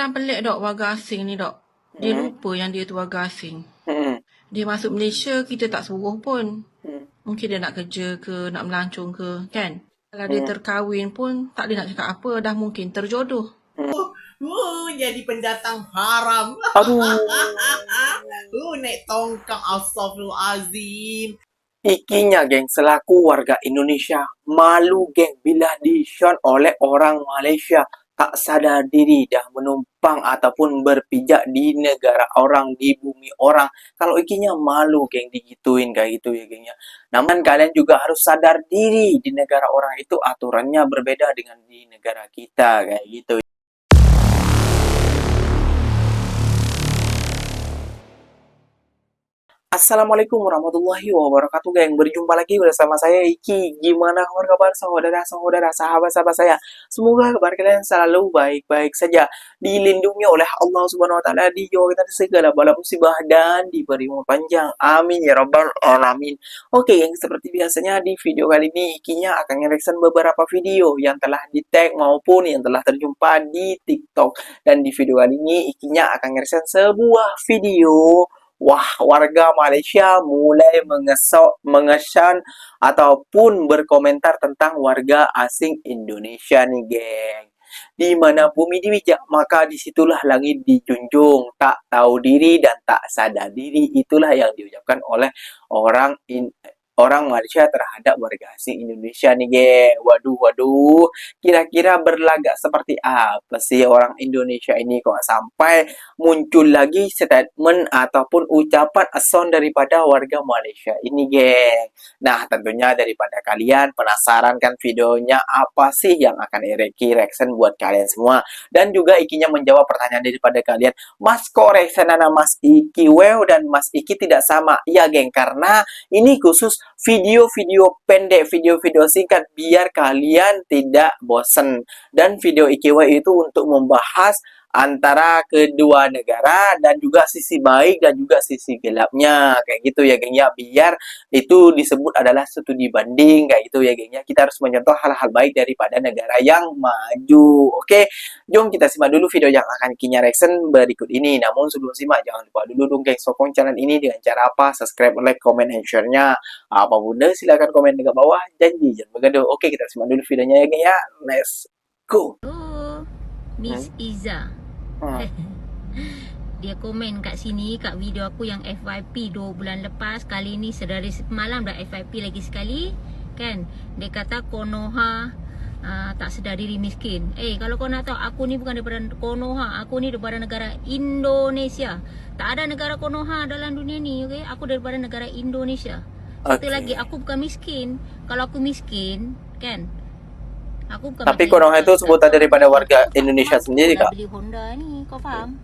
Kan pelik dok warga asing ni dok. Dia Hmm. lupa yang dia tu warga asing. Hmm. Dia masuk Malaysia, kita tak suruh pun. Hmm. Mungkin dia nak kerja ke, nak melancong ke, kan? Kalau dia Hmm. terkahwin pun, tak boleh nak cakap apa. Dah mungkin terjodoh. Uh, jadi pendatang haram. Aduh. Uh, naik tongkang Astaghfirullahalazim. Ikinya geng selaku warga Indonesia malu geng bila dision oleh orang Malaysia tak sadar diri dah menumpang ataupun berpijak di negara orang di bumi orang. Kalau ikinya malu geng digituin kayak gitu ya gengnya namun kalian juga harus sadar diri di negara orang itu aturannya berbeda dengan di negara kita kayak gitu Assalamualaikum warahmatullahi wabarakatuh geng Berjumpa lagi bersama saya Iki. Gimana kabar kabar saudara-saudara sahabat-sahabat saya? Semoga kabar kalian selalu baik-baik saja Dilindungi oleh Allah subhanahu wa ta'ala Dijauhkan dari segala bala musibah Dan diberi umur panjang. Amin ya rabbal alamin. Oke geng seperti biasanya di video kali ini Ikinya akan ngereaction beberapa video Yang telah di tag maupun yang telah terjumpa di tiktok. Dan di video kali ini Ikinya akan ngereaction sebuah video Wah, warga Malaysia mulai mengesok, mengesan ataupun berkomentar tentang warga asing Indonesia nih, geng. Di mana bumi dibijak, maka di situlah langit dijunjung. Tak tahu diri dan tak sadar diri, itulah yang diucapkan oleh orang in, orang Malaysia terhadap warga asing Indonesia nih, geng. Waduh, waduh. Kira-kira berlagak seperti apa sih orang Indonesia ini kok sampai muncul lagi statement ataupun ucapan ason daripada warga Malaysia ini, geng. Nah, tentunya daripada kalian penasaran kan videonya apa sih yang akan Ireki reaction buat kalian semua. Dan juga Ikinya menjawab pertanyaan daripada kalian. Mas, kok reaction Mas Iki Wow dan Mas Iki tidak sama? Ya, geng, karena ini khusus video-video pendek, video-video singkat biar kalian tidak bosen. Dan video IKW itu untuk membahas antara kedua negara dan juga sisi baik dan juga sisi gelapnya. Kayak gitu ya geng ya. Biar itu disebut adalah studi banding kayak gitu ya geng ya. Kita harus mencontoh hal-hal baik daripada negara yang maju. Oke jom kita simak dulu video yang akan kinya reaction berikut ini. Namun sebelum simak jangan lupa dulu dong geng sokong channel ini dengan cara apa? Subscribe like comment and share-nya. Apa bunda silahkan komen di bawah. Janji jangan begaduh oke kita simak dulu videonya ya geng ya. Let's go. Miss Iza. Dia komen kat sini kat video aku yang FYP 2 bulan lepas. Kali ni sedari semalam dah FYP lagi sekali Kan? Dia kata Konoha uh, tak sedar diri miskin. Eh kalau kau nak tahu aku ni bukan daripada Konoha. Aku ni daripada negara Indonesia. Tak ada negara Konoha dalam dunia ni okay? Aku daripada negara Indonesia. Satu Okey. lagi aku bukan miskin. Kalau aku miskin Kan Aku bukan Tapi yang itu sebutan daripada warga Aku Indonesia nak sendiri, Kak? beli Honda ni, kau faham?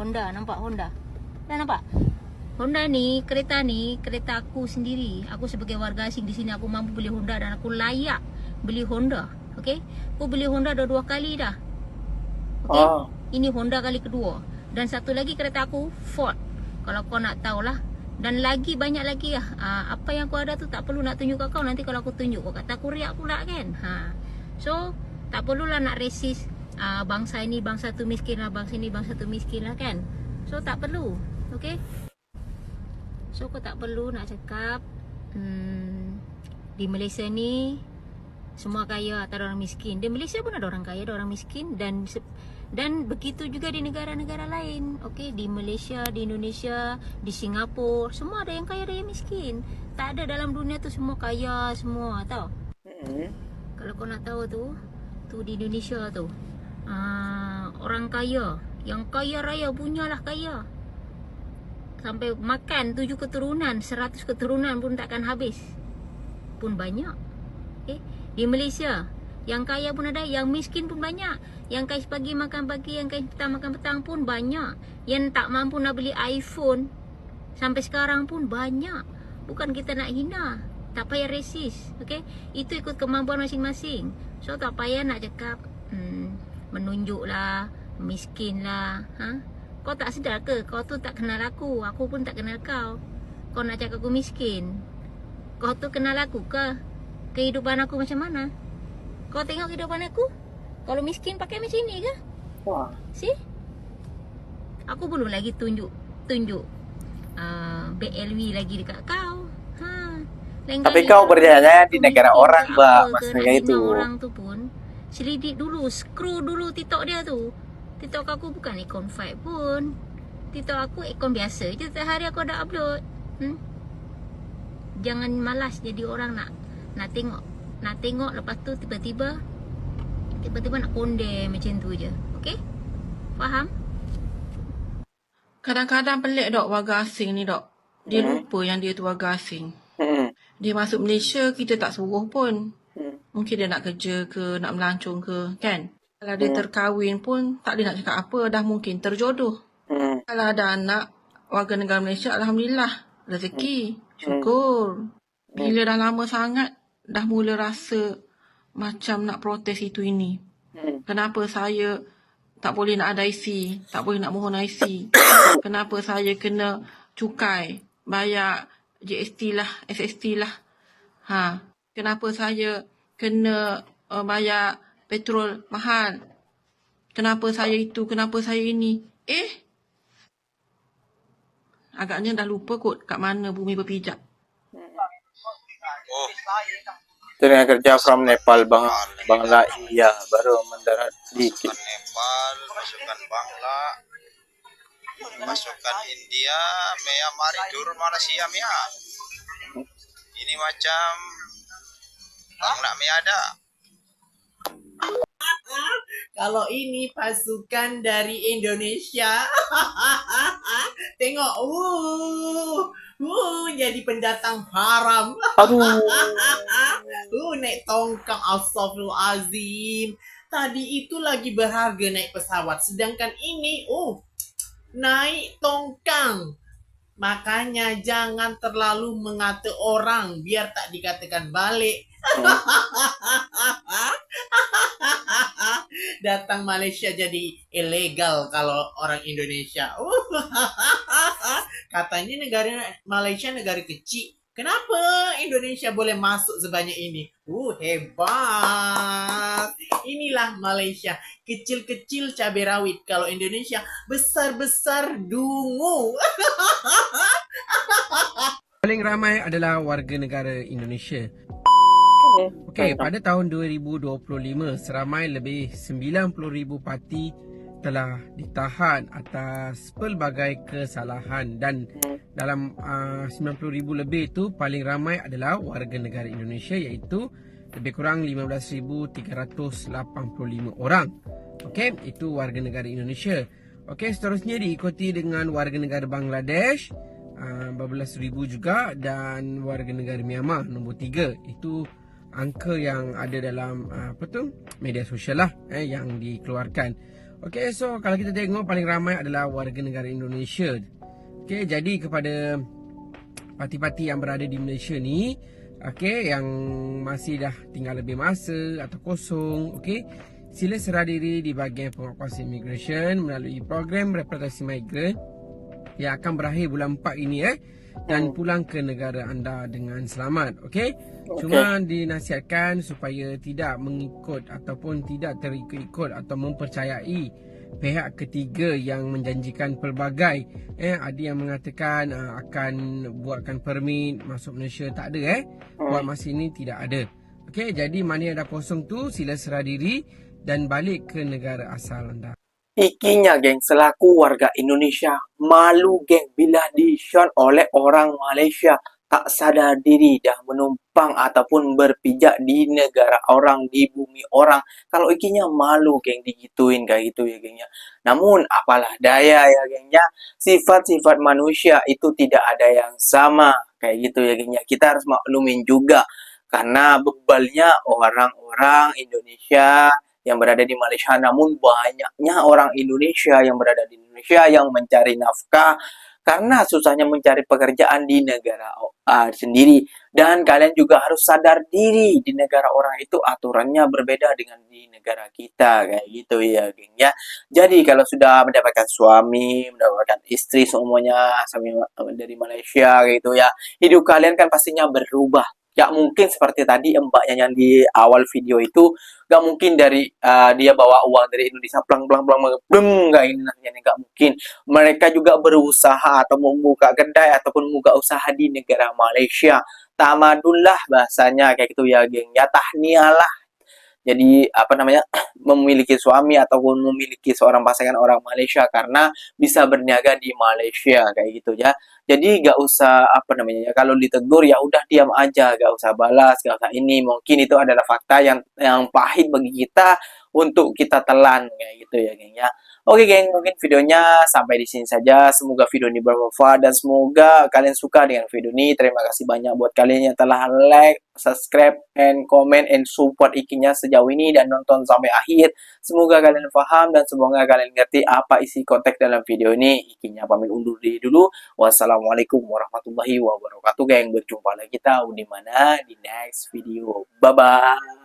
Honda, nampak Honda? Dah nampak? Honda ni, kereta ni, kereta aku sendiri. Aku sebagai warga asing di sini aku mampu beli Honda dan aku layak beli Honda. Okey? Aku beli Honda dah dua kali dah. Okey? Oh. Ini Honda kali kedua. Dan satu lagi kereta aku Ford. Kalau kau nak tahulah. Dan lagi banyak lagi lah. Uh, apa yang kau ada tu tak perlu nak tunjuk kat kau. Nanti kalau aku tunjuk kau kata aku riak pula kan. Ha. So, tak perlulah nak resist uh, bangsa ini, bangsa tu miskin lah, bangsa ini, bangsa tu miskin lah kan. So, tak perlu. Okay? So, kau tak perlu nak cakap hmm, di Malaysia ni semua kaya ada orang miskin. Di Malaysia pun ada orang kaya, ada orang miskin dan dan begitu juga di negara-negara lain. Okey, di Malaysia, di Indonesia, di Singapura, semua ada yang kaya, ada yang miskin. Tak ada dalam dunia tu semua kaya semua, tau. Hmm. Kalau kau nak tahu tu, tu di Indonesia tu. Uh, orang kaya, yang kaya raya punyalah kaya. Sampai makan tujuh keturunan, seratus keturunan pun takkan habis. Pun banyak. Okay? Di Malaysia, yang kaya pun ada, yang miskin pun banyak. Yang kais pagi makan pagi, yang kais petang makan petang pun banyak. Yang tak mampu nak beli iPhone sampai sekarang pun banyak. Bukan kita nak hina. Tak payah resist. Okay? Itu ikut kemampuan masing-masing. So tak payah nak cakap hmm, menunjuk lah, miskin lah. Ha? Kau tak sedar ke? Kau tu tak kenal aku. Aku pun tak kenal kau. Kau nak cakap aku miskin. Kau tu kenal aku ke? Kehidupan aku macam mana? Kau tengok kehidupan aku? Kalau miskin pakai macam ni ke? Wah. See? Aku belum lagi tunjuk tunjuk uh, BLV lagi dekat kau. Lain Tapi kau berjaya di kau negara orang, Mbak. Maksudnya itu. orang tu pun selidik dulu, scroll dulu TikTok dia tu. TikTok aku bukan ikon fight pun. TikTok aku ikon biasa je. Setiap hari aku ada upload. Hmm? Jangan malas jadi orang nak nak tengok nak tengok lepas tu tiba-tiba tiba-tiba nak condemn macam tu je. Okey? Faham? Kadang-kadang pelik dok warga asing ni dok. Dia Hmm. lupa yang dia tu warga asing. Dia masuk Malaysia, kita tak suruh pun. Hmm. Mungkin dia nak kerja ke, nak melancong ke, kan? Kalau dia Hmm. terkahwin pun, tak ada nak cakap apa, dah mungkin terjodoh. Hmm. Kalau ada anak, warga negara Malaysia, Alhamdulillah. Rezeki. Syukur. Bila dah lama sangat, dah mula rasa macam nak protes itu ini. Hmm. Kenapa saya tak boleh nak ada IC, tak boleh nak mohon IC. Kenapa saya kena cukai, bayar GST lah, SST lah. Ha, kenapa saya kena uh, bayar petrol mahal? Kenapa saya itu, kenapa saya ini? Eh, agaknya dah lupa kot kat mana bumi berpijak. Oh, Tenaga kerja from Nepal, Bang Bangla, iya, baru mendarat di Nepal, pasukan Bangla, pasukan India, Myanmar itu Malaysia Mia. Ini macam Bangla Mia ada. Kalau ini pasukan dari Indonesia. Tengok. Uh, uh, jadi pendatang haram. Aduh. Uh, naik tongkang Astagfirullahalazim. Tadi itu lagi berharga naik pesawat. Sedangkan ini, oh, naik tongkang. Makanya jangan terlalu mengata orang biar tak dikatakan balik. Datang Malaysia jadi ilegal kalau orang Indonesia. Katanya negara Malaysia negara kecil. Kenapa Indonesia boleh masuk sebanyak ini? Uh, hebat. Inilah Malaysia. Kecil-kecil cabai rawit. Kalau Indonesia besar-besar dungu. Paling ramai adalah warga negara Indonesia. Okey, pada tahun 2025 seramai lebih 90,000 parti telah ditahan atas pelbagai kesalahan dan dalam uh, 90,000 lebih tu paling ramai adalah warga negara Indonesia iaitu lebih kurang 15,385 orang. Okey, itu warga negara Indonesia. Okey, seterusnya diikuti dengan warga negara Bangladesh uh, beberapa ribu juga dan warga negara Myanmar nombor tiga itu angka yang ada dalam uh, apa tu media sosial lah eh, yang dikeluarkan. Okey so kalau kita tengok paling ramai adalah warga negara Indonesia. Okey jadi kepada parti-parti yang berada di Malaysia ni okey yang masih dah tinggal lebih masa atau kosong okey sila serah diri di bahagian penguatkuasa immigration melalui program repatriasi migran yang akan berakhir bulan 4 ini eh dan pulang ke negara anda dengan selamat okey? Cuma dinasihatkan supaya tidak mengikut ataupun tidak terikut-ikut atau mempercayai pihak ketiga yang menjanjikan pelbagai eh ada yang mengatakan uh, akan buatkan permit masuk Malaysia tak ada eh? Buat masa ini tidak ada. Okey jadi mana yang dah kosong tu sila serah diri dan balik ke negara asal anda Ikinya, geng, selaku warga Indonesia, malu, geng, bila dision oleh orang Malaysia tak sadar diri dah menumpang ataupun berpijak di negara orang, di bumi orang. Kalau ikinya malu, geng, digituin kayak gitu ya, gengnya. Namun, apalah daya ya, gengnya. Sifat-sifat manusia itu tidak ada yang sama. Kayak gitu ya, gengnya. Kita harus maklumin juga. Karena bebalnya orang-orang Indonesia yang berada di Malaysia. Namun banyaknya orang Indonesia yang berada di Indonesia yang mencari nafkah karena susahnya mencari pekerjaan di negara uh, sendiri. Dan kalian juga harus sadar diri di negara orang itu aturannya berbeda dengan di negara kita kayak gitu ya geng ya. Jadi kalau sudah mendapatkan suami mendapatkan istri semuanya dari Malaysia gitu ya hidup kalian kan pastinya berubah Gak mungkin seperti tadi mbaknya yang di awal video itu. Gak mungkin dari uh, dia bawa uang dari Indonesia plang plang plang bleng gak ini namanya gak mungkin. Mereka juga berusaha atau membuka kedai ataupun membuka usaha di negara Malaysia. Tamadullah bahasanya kayak gitu ya geng ya tahnialah jadi apa namanya memiliki suami ataupun memiliki seorang pasangan orang Malaysia karena bisa berniaga di Malaysia kayak gitu ya jadi gak usah apa namanya ya kalau ditegur ya udah diam aja gak usah balas gak usah ini mungkin itu adalah fakta yang yang pahit bagi kita untuk kita telan kayak gitu ya geng ya Oke geng, mungkin videonya sampai di sini saja. Semoga video ini bermanfaat dan semoga kalian suka dengan video ini. Terima kasih banyak buat kalian yang telah like, subscribe, and comment, and support ikinya sejauh ini dan nonton sampai akhir. Semoga kalian paham dan semoga kalian ngerti apa isi konteks dalam video ini. Ikinya pamit undur diri dulu. Wassalamualaikum warahmatullahi wabarakatuh geng. Berjumpa lagi kita di mana di next video. Bye-bye.